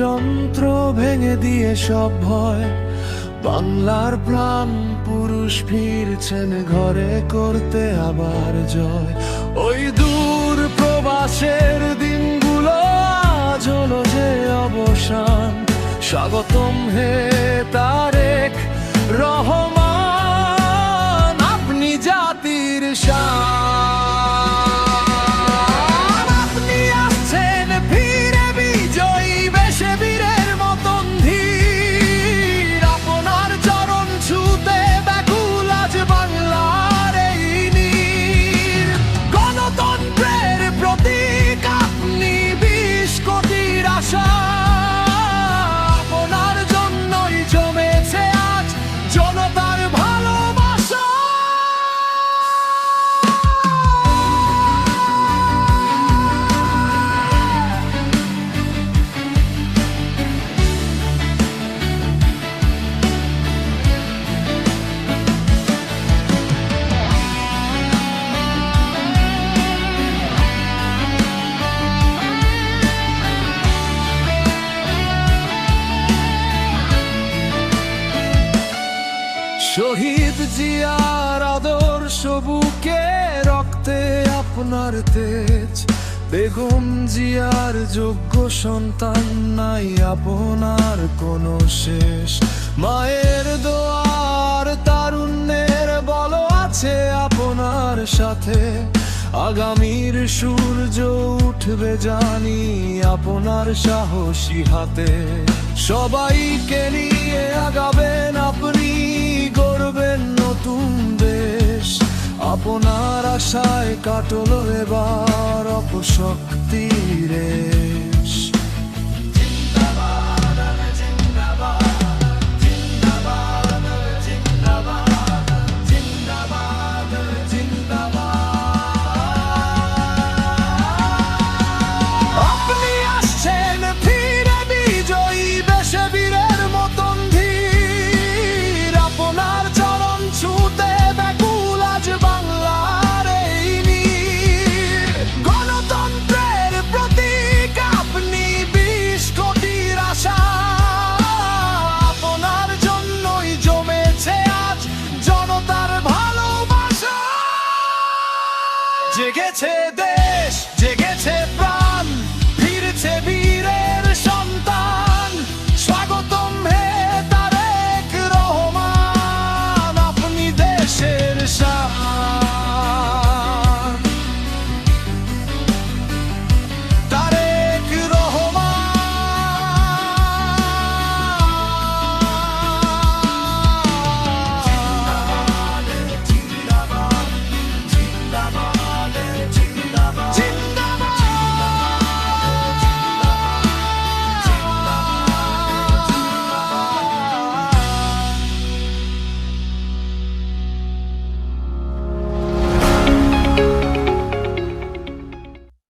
যন্ত্র ভেঙে দিয়ে সব ভয়। বাংলার প্রাণ পুরুষ ফিরছেন ঘরে করতে আবার জয়। ওই দূর প্রবাসের দিনগুলো আজ হলো যে অবসান। স্বাগতম হে তারেক রহমান, আপনি জাতির শান আপনার তেজ, বেগম জিয়ার যোগ্য সন্তান নাই আপনার কোনো শেষ। মায়ের দোয়ার তারুণ্যের বল আছে আপনার সাথে। আগামীর সূর্য উঠবে জানি আপনার সাহসী হাতে। সবাইকে নিয়ে আগাবেন আপনি, গড়বেন নতুন আশায় কাটল এবার অপশক্তির রেখেছে দেশ